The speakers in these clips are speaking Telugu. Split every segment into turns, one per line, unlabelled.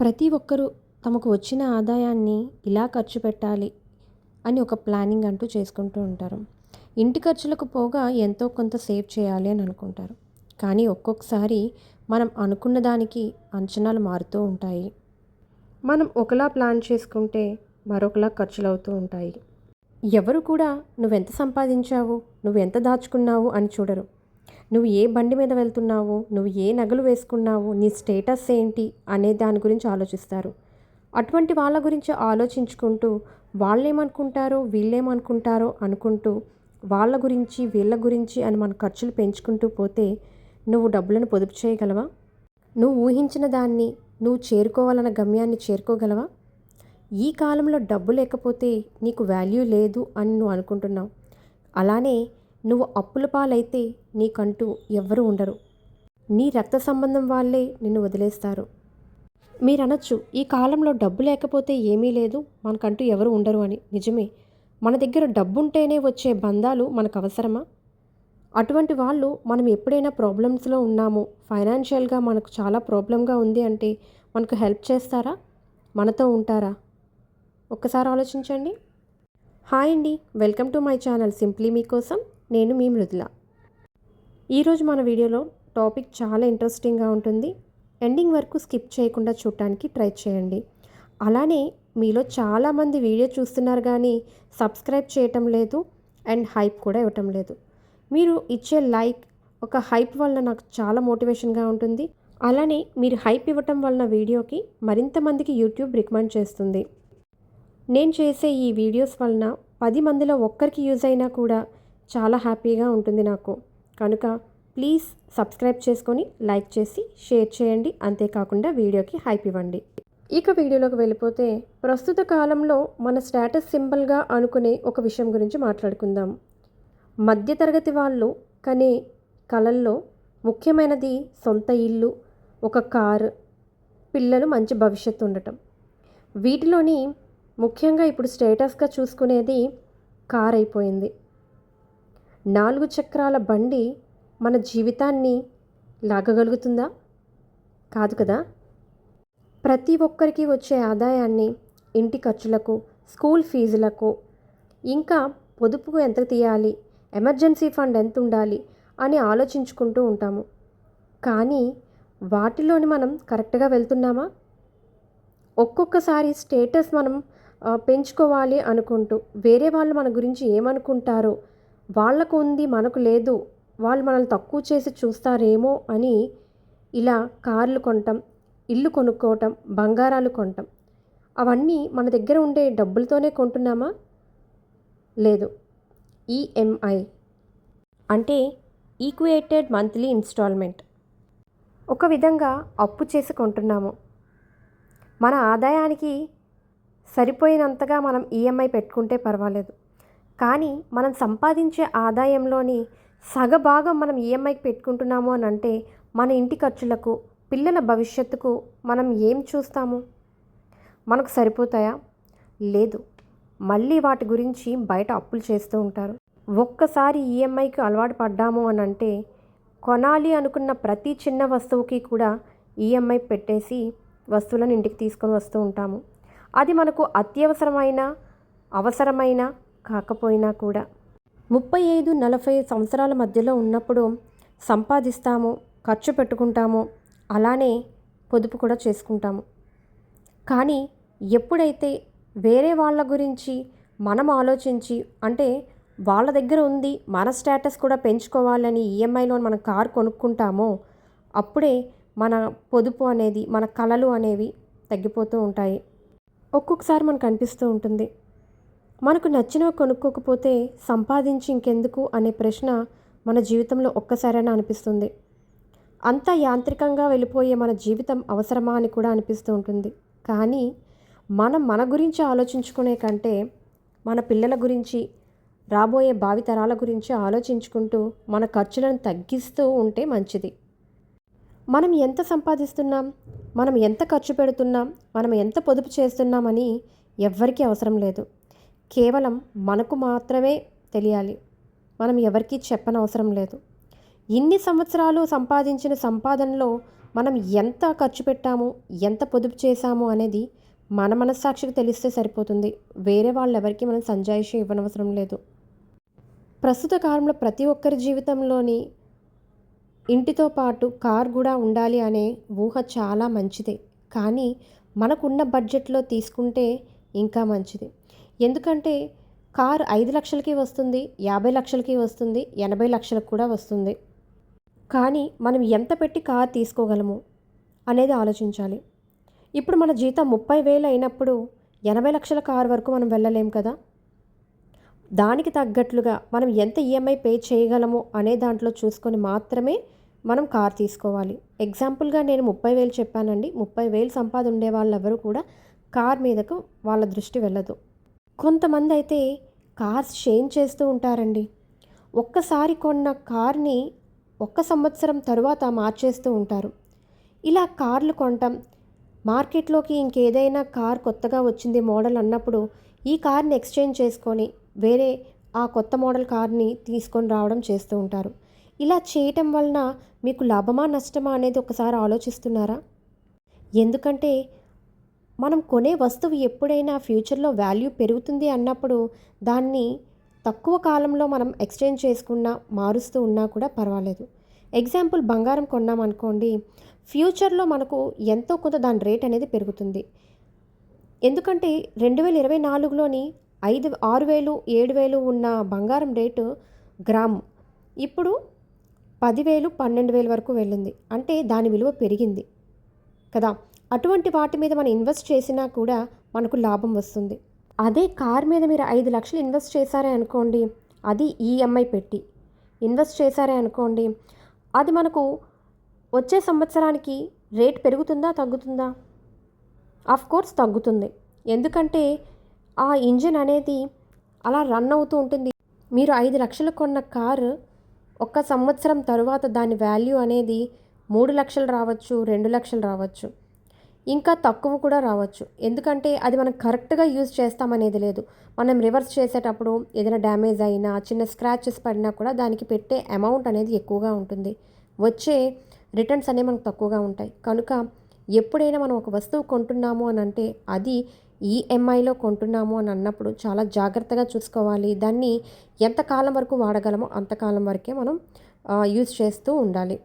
ప్రతి ఒక్కరూ తమకు వచ్చిన ఆదాయాన్ని ఇలా ఖర్చు పెట్టాలి అని ఒక ప్లానింగ్ అంటూ చేసుకుంటూ ఉంటారు. ఇంటి ఖర్చులకు పోగా ఎంతో కొంత సేవ్ చేయాలి అని అనుకుంటారు. కానీ ఒక్కొక్కసారి మనం అనుకున్న దానికి అంచనాలు మారుతూ ఉంటాయి. మనం ఒకలా ప్లాన్ చేసుకుంటే మరొకలా ఖర్చులు అవుతూ ఉంటాయి. ఎవరు కూడా నువ్వెంత సంపాదించావు నువ్వు ఎంత దాచుకున్నావు అని చూడరు. నువ్వు ఏ బండి మీద వెళ్తున్నావు? నువ్వు ఏ నగలు వేసుకున్నావు? నీ స్టేటస్ ఏంటి? అనే దాని గురించి ఆలోచిస్తారు. అటువంటి వాళ్ళ గురించి ఆలోచించుకుంటూ వాళ్ళేమనుకుంటారో వీళ్ళేమనుకుంటారో అనుకుంటూ వాళ్ళ గురించి వీళ్ళ గురించి అని మన ఖర్చులు పెంచుకుంటూ పోతే నువ్వు డబ్బులను పొదుపు చేయగలవా? నువ్వు ఊహించిన దాన్ని నువ్వు చేరుకోవాలన్న గమ్యాన్ని చేరుకోగలవా? ఈ కాలంలో డబ్బు లేకపోతే నీకు వాల్యూ లేదు అని నువ్వు అనుకుంటున్నావు. అలానే నువ్వు అప్పుల పాలైతే నీకంటూ ఎవ్వరూ ఉండరు. నీ రక్త సంబంధం వాళ్ళే నిన్ను వదిలేస్తారు. మీరనొచ్చు ఈ కాలంలో డబ్బు లేకపోతే ఏమీ లేదు మనకంటూ ఎవరు ఉండరు అని. నిజమే మన దగ్గర డబ్బు ఉంటేనే వచ్చే బంధాలు మనకు అవసరమా అటువంటి వాళ్ళు మనం ఎప్పుడైనా ప్రాబ్లమ్స్లో ఉన్నాము ఫైనాన్షియల్గా మనకు చాలా ప్రాబ్లంగా ఉంది అంటే మనకు హెల్ప్ చేస్తారా? మనతో ఉంటారా? ఒక్కసారి ఆలోచించండి. హాయ్ అండి welcome to my channel simply మీకోసం. నేను మీ మృదుల. ఈరోజు మన వీడియోలో టాపిక్ చాలా ఇంట్రెస్టింగ్గా ఉంటుంది. ఎండింగ్ వరకు స్కిప్ చేయకుండా చూడటానికి ట్రై చేయండి. అలానే మీలో చాలామంది వీడియో చూస్తున్నారు కానీ సబ్స్క్రైబ్ చేయటం లేదు అండ్ హైప్ కూడా ఇవ్వటం లేదు. మీరు ఇచ్చే లైక్ ఒక హైప్ వల్ల నాకు చాలా మోటివేషన్గా ఉంటుంది. అలానే మీరు హైప్ ఇవ్వటం వలన వీడియోకి మరింత మందికి యూట్యూబ్ రికమెండ్ చేస్తుంది. నేను చేసే ఈ వీడియోస్ వలన పది మందిలో ఒక్కరికి యూజ్ అయినా కూడా చాలా హ్యాపీగా ఉంటుంది నాకు. కనుక ప్లీజ్ సబ్స్క్రైబ్ చేసుకొని లైక్ చేసి షేర్ చేయండి. అంతేకాకుండా వీడియోకి హైప్ ఇవ్వండి. ఇక వీడియోలోకి వెళ్ళిపోతే ప్రస్తుత కాలంలో మన స్టేటస్ సింబల్గా అనుకునే ఒక విషయం గురించి మాట్లాడుకుందాం. మధ్యతరగతి వాళ్ళు కనే కళల్లో ముఖ్యమైనది సొంత ఇల్లు ఒక కారు పిల్లలు మంచి భవిష్యత్తు ఉండటం. వీటిలోని ముఖ్యంగా ఇప్పుడు స్టేటస్గా చూసుకునేది కార్ అయిపోయింది నాలుగు చక్రాల బండి మన జీవితాన్ని లాగగలుగుతుందా? కాదు కదా. ప్రతి ఒక్కరికి వచ్చే ఆదాయాన్ని ఇంటి ఖర్చులకు స్కూల్ ఫీజులకు ఇంకా పొదుపుకు ఎంత తీయాలి ఎమర్జెన్సీ ఫండ్ ఎంత ఉండాలి అని ఆలోచించుకుంటూ ఉంటాము. కానీ వాటిలోని మనం కరెక్ట్గా వెళ్తున్నామా? ఒక్కొక్కసారి స్టేటస్ మనం పెంచుకోవాలి అనుకుంటూ వేరే వాళ్ళు మన గురించి ఏమనుకుంటారో వాళ్ళకు ఉంది మనకు లేదు. వాళ్ళు మనల్ని తక్కువ చేసి చూస్తారేమో అని ఇలా కార్లు కొనటం ఇల్లు కొనుక్కోవటం బంగారాలు కొనటం అవన్నీ మన దగ్గర ఉండే డబ్బులతోనే కొంటున్నామా? లేదు. ఈఎంఐ. అంటే ఈక్వేటెడ్ మంత్లీ ఇన్స్టాల్మెంట్. ఒక విధంగా అప్పు చేసి కొంటున్నాము. మన ఆదాయానికి సరిపోయినంతగా మనం ఈఎంఐ పెట్టుకుంటే పర్వాలేదు. కానీ మనం సంపాదించే ఆదాయంలోని సగభాగం మనం ఈఎంఐకి పెట్టుకుంటున్నాము అని అంటే మన ఇంటి ఖర్చులకు పిల్లల భవిష్యత్తుకు మనం ఏం చూస్తాము? మనకు సరిపోతాయా? లేదు. మళ్ళీ వాటి గురించి బయట అప్పులు చేస్తూ ఉంటారు. ఒక్కసారి ఈఎంఐకి అలవాటు పడ్డాము అని అంటే కొనాలి అనుకున్న ప్రతి చిన్న వస్తువుకి కూడా ఈఎంఐ పెట్టేసి వస్తువులను ఇంటికి తీసుకొని వస్తూ ఉంటాము. అది మనకు అత్యవసరమైన అవసరమైన కాకపోయినా కూడా. ముప్పై ఐదు నలభై సంవత్సరాల మధ్యలో ఉన్నప్పుడు సంపాదిస్తాము ఖర్చు పెట్టుకుంటాము అలానే పొదుపు కూడా చేసుకుంటాము. కానీ ఎప్పుడైతే వేరే వాళ్ళ గురించి మనం ఆలోచించి అంటే వాళ్ళ దగ్గర ఉంది మన స్టేటస్ కూడా పెంచుకోవాలని ఈఎంఐలో మనం కారు కొనుక్కుంటామో అప్పుడే మన పొదుపు అనేది మన కళలు అనేవి తగ్గిపోతూ ఉంటాయి. ఒక్కొక్కసారి మనకు అనిపిస్తూ ఉంటుంది. మనకు నచ్చినవి కొనుక్కోకపోతే సంపాదించి ఇంకెందుకు అనే ప్రశ్న మన జీవితంలో ఒక్కసారైనా అనిపిస్తుంది. అంతా యాంత్రికంగా వెళ్ళిపోయే మన జీవితం అవసరమా అని కూడా అనిపిస్తూ ఉంటుంది. కానీ మనం మన గురించి ఆలోచించుకునే కంటే మన పిల్లల గురించి రాబోయే భావితరాల గురించి ఆలోచించుకుంటూ మన ఖర్చులను తగ్గిస్తూ ఉంటే మంచిది. మనం ఎంత సంపాదిస్తున్నాం మనం ఎంత ఖర్చు పెడుతున్నాం మనం ఎంత పొదుపు చేస్తున్నామని ఎవ్వరికీ అవసరం లేదు. కేవలం మనకు మాత్రమే తెలియాలి. మనం ఎవరికీ చెప్పనవసరం లేదు. ఇన్ని సంవత్సరాలు సంపాదించిన సంపాదనలో మనం ఎంత ఖర్చు పెట్టాము ఎంత పొదుపు చేశాము అనేది మన మనస్సాక్షికి తెలిస్తే సరిపోతుంది. వేరే వాళ్ళెవరికి మనం సంజాయిషి ఇవ్వనవసరం లేదు. ప్రస్తుత కాలంలో ప్రతి ఒక్కరి జీవితంలోని ఇంటితో పాటు కార్ కూడా ఉండాలి అనే ఊహ చాలా మంచిదే. కానీ మనకున్న బడ్జెట్లో తీసుకుంటే ఇంకా మంచిది. ఎందుకంటే కార్ ఐదు లక్షలకి వస్తుంది యాభై లక్షలకి వస్తుంది ఎనభై లక్షలకు కూడా వస్తుంది. కానీ మనం ఎంత పెట్టి కార్ తీసుకోగలము అనేది ఆలోచించాలి. ఇప్పుడు మన జీతం ముప్పై వేలు అయినప్పుడు ఎనభై లక్షల కార్ వరకు మనం వెళ్ళలేం కదా? దానికి తగ్గట్లుగా మనం ఎంత ఈఎంఐ పే చేయగలము అనే దాంట్లో చూసుకొని మాత్రమే మనం కార్ తీసుకోవాలి. ఎగ్జాంపుల్గా నేను ముప్పై వేలు చెప్పానండి. ముప్పై వేలు సంపాద ఉండే వాళ్ళెవరూ కూడా కార్ మీదకు వాళ్ళ దృష్టి వెళ్ళదు. కొంతమంది అయితే కార్స్ చేంజ్ చేస్తూ ఉంటారండి. ఒక్కసారి కొన్న కార్ని ఒక్క సంవత్సరం తరువాత మార్చేస్తూ ఉంటారు. ఇలా కార్లు కొనటం మార్కెట్లోకి ఇంకేదైనా కార్ కొత్తగా వచ్చింది మోడల్ అన్నప్పుడు ఈ కార్ని ఎక్స్చేంజ్ చేసుకొని వేరే ఆ కొత్త మోడల్ కార్ని తీసుకొని రావడం చేస్తూ ఉంటారు. ఇలా చేయటం వలన మీకు లాభమా నష్టమా అనేది ఒకసారి ఆలోచిస్తున్నారా? ఎందుకంటే మనం కొనే వస్తువు ఎప్పుడైనా ఫ్యూచర్లో వాల్యూ పెరుగుతుంది అన్నప్పుడు దాన్ని తక్కువ కాలంలో మనం ఎక్స్చేంజ్ చేసుకున్నా మారుస్తూ ఉన్నా కూడా పర్వాలేదు. ఎగ్జాంపుల్ బంగారం కొన్నాం అనుకోండి ఫ్యూచర్లో మనకు ఎంతో కొంత దాని రేట్ అనేది పెరుగుతుంది. ఎందుకంటే రెండు వేల ఇరవై నాలుగులోని ఐదు ఆరు వేలు ఏడు వేలు ఉన్న బంగారం రేటు గ్రాము. ఇప్పుడు పదివేలు పన్నెండు వేలు వరకు వెళ్ళింది. అంటే దాని విలువ పెరిగింది. కదా? అటువంటి వాటి మీద మనం ఇన్వెస్ట్ చేసినా కూడా మనకు లాభం వస్తుంది. అదే కార్ మీద మీరు ఐదు లక్షలు ఇన్వెస్ట్ చేశారే అనుకోండి అది ఈఎంఐ పెట్టి ఇన్వెస్ట్ చేశారే అనుకోండి అది మనకు వచ్చే సంవత్సరానికి రేట్ పెరుగుతుందా తగ్గుతుందా? ఆఫ్ కోర్స్ తగ్గుతుంది. ఎందుకంటే ఆ ఇంజిన్ అనేది అలా రన్ అవుతూ ఉంటుంది. మీరు ఐదు లక్షలు కొన్న కారు ఒక్క సంవత్సరం తరువాత దాని వాల్యూ అనేది మూడు లక్షలు రావచ్చు రెండు లక్షలు రావచ్చు. ఇంకా తక్కువ కూడా రావచ్చు. ఎందుకంటే అది మనం కరెక్ట్గా యూజ్ చేస్తామనేది లేదు. మనం రివర్స్ చేసేటప్పుడు ఏదైనా డ్యామేజ్ అయినా చిన్న స్క్రాచెస్ పడినా కూడా దానికి పెట్టే అమౌంట్ అనేది ఎక్కువగా ఉంటుంది. వచ్చే రిటర్న్స్ అనేవి మనకు తక్కువగా ఉంటాయి. కనుక ఎప్పుడైనా మనం ఒక వస్తువు కొంటున్నాము అని అంటే అది ఈఎంఐలో కొంటున్నాము అని అన్నప్పుడు చాలా జాగ్రత్తగా చూసుకోవాలి. దాన్ని ఎంతకాలం వరకు వాడగలమో అంతకాలం వరకే మనం యూజ్ చేస్తూ ఉండాలి.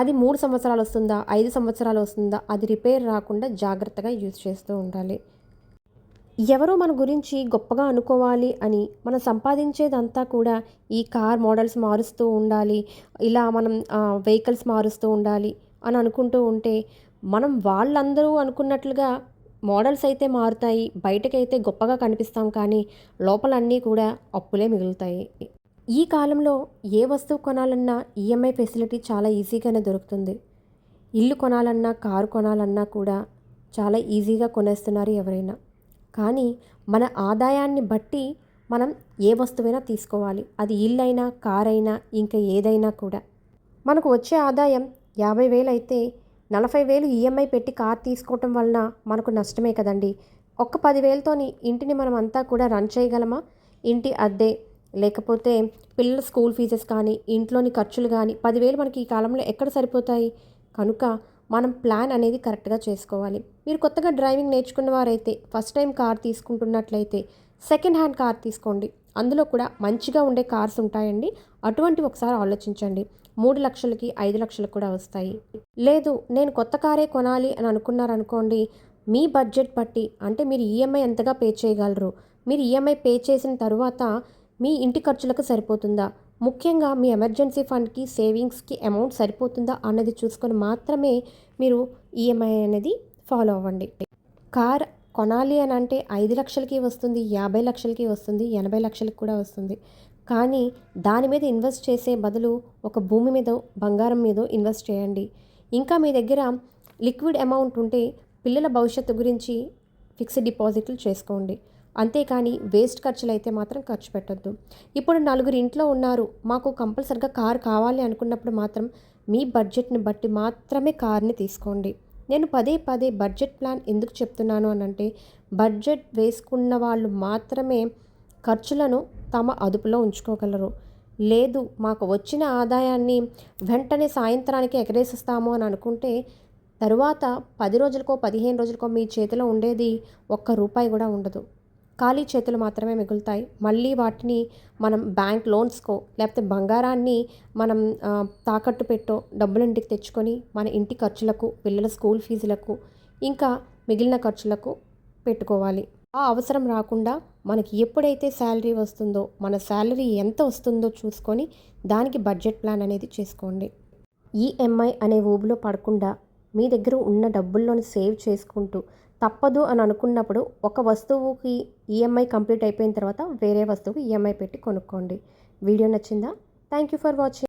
అది మూడు సంవత్సరాలు వస్తుందా? ఐదు సంవత్సరాలు వస్తుందా? అది రిపేర్ రాకుండా జాగ్రత్తగా యూజ్ చేస్తూ ఉండాలి. ఎవరో మన గురించి గొప్పగా అనుకోవాలి అని మనం సంపాదించేదంతా కూడా ఈ కార్ మోడల్స్ మారుస్తూ ఉండాలి. ఇలా మనం వెహికల్స్ మారుస్తూ ఉండాలి అని అనుకుంటూ ఉంటే మనం వాళ్ళందరూ అనుకున్నట్లుగా మోడల్స్ అయితే మారుతాయి బయటకైతే గొప్పగా కనిపిస్తాం కానీ లోపలన్నీ కూడా అప్పులే మిగులుతాయి. ఈ కాలంలో ఏ వస్తువు కొనాలన్నా ఈఎంఐ ఫెసిలిటీ చాలా ఈజీగానే దొరుకుతుంది. ఇల్లు కొనాలన్నా కారు కొనాలన్నా కూడా చాలా ఈజీగా కొనేస్తున్నారు ఎవరైనా. కానీ మన ఆదాయాన్ని బట్టి మనం ఏ వస్తువైనా తీసుకోవాలి. అది ఇల్లు అయినా కార్ అయినా ఇంకా ఏదైనా కూడా. మనకు వచ్చే ఆదాయం యాభై వేలు అయితే నలభై వేలు ఈఎంఐ పెట్టి కార్ తీసుకోవటం వలన మనకు నష్టమే కదండి. ఒక్క పదివేలతోని ఇంటిని మనం అంతా కూడా రన్ చేయగలమా? ఇంటి అద్దె లేకపోతే పిల్లల స్కూల్ ఫీజెస్ కానీ ఇంట్లోని ఖర్చులు కానీ పదివేలు మనకి ఈ కాలంలో ఎక్కడ సరిపోతాయి? కనుక మనం ప్లాన్ అనేది కరెక్ట్గా చేసుకోవాలి. మీరు కొత్తగా డ్రైవింగ్ నేర్చుకున్న వారైతే ఫస్ట్ టైం కార్ తీసుకుంటున్నట్లయితే సెకండ్ హ్యాండ్ కార్ తీసుకోండి. అందులో కూడా మంచిగా ఉండే కార్స్ ఉంటాయండి. అటువంటి ఒకసారి ఆలోచించండి. మూడు లక్షలకి ఐదు లక్షలకు కూడా వస్తాయి. లేదు నేను కొత్త కారే కొనాలి అని అనుకున్నారనుకోండి మీ బడ్జెట్ బట్టి అంటే మీరు ఈఎంఐ ఎంతగా పే చేయగలరు? మీరు ఈఎంఐ పే చేసిన తర్వాత మీ ఇంటి ఖర్చులకు సరిపోతుందా? ముఖ్యంగా మీ ఎమర్జెన్సీ ఫండ్కి సేవింగ్స్కి అమౌంట్ సరిపోతుందా అన్నది చూసుకొని మాత్రమే మీరు ఈఎంఐ అనేది ఫాలో అవ్వండి. కార్ కొనాలి అని అంటే ఐదు లక్షలకి వస్తుంది యాభై లక్షలకి వస్తుంది ఎనభై లక్షలకి కూడా వస్తుంది. కానీ దాని మీద ఇన్వెస్ట్ చేసే బదులు ఒక భూమి మీద బంగారం మీద ఇన్వెస్ట్ చేయండి. ఇంకా మీ దగ్గర లిక్విడ్ అమౌంట్ ఉంటే పిల్లల భవిష్యత్తు గురించి ఫిక్స్డ్ డిపాజిట్లు చేసుకోండి. అంతేకాని వేస్ట్ ఖర్చులు అయితే మాత్రం ఖర్చు పెట్టద్దు. ఇప్పుడు నలుగురు ఇంట్లో ఉన్నారు. మాకు కంపల్సరిగా కారు కావాలి అనుకున్నప్పుడు మాత్రం మీ బడ్జెట్ని బట్టి మాత్రమే కార్ని తీసుకోండి. నేను పదే పదే బడ్జెట్ ప్లాన్ ఎందుకు చెప్తున్నాను అని అంటే బడ్జెట్ వేసుకున్న వాళ్ళు మాత్రమే ఖర్చులను తమ అదుపులో ఉంచుకోగలరు. లేదు మాకు వచ్చిన ఆదాయాన్ని వెంటనే సాయంత్రానికి ఎగరేసిస్తాము అని అనుకుంటే తరువాత పది రోజులకో పదిహేను రోజులకో మీ చేతిలో ఉండేది ఒక్క రూపాయి కూడా ఉండదు. ఖాళీ చేతులు మాత్రమే మిగులుతాయి. మళ్ళీ వాటిని మనం బ్యాంక్ లోన్స్కో లేకపోతే బంగారాన్ని మనం తాకట్టు పెట్టో డబ్బులు ఇంటికి తెచ్చుకొని మన ఇంటి ఖర్చులకు పిల్లల స్కూల్ ఫీజులకు ఇంకా మిగిలిన ఖర్చులకు పెట్టుకోవాలి. ఆ అవసరం రాకుండా మనకి ఎప్పుడైతే శాలరీ వస్తుందో మన శాలరీ ఎంత వస్తుందో చూసుకొని దానికి బడ్జెట్ ప్లాన్ అనేది చేసుకోండి. ఈఎంఐ అనే ఊబిలో పడకుండా మీ దగ్గర ఉన్న డబ్బుల్లోని సేవ్ చేసుకుంటూ తప్పదు అని అనుకున్నప్పుడు ఒక వస్తువుకి ఈఎంఐ కంప్లీట్ అయిపోయిన తర్వాత వేరే వస్తువుకి ఈఎంఐ పెట్టి కొనుక్కోండి. వీడియో నచ్చిందా? Thank you for watching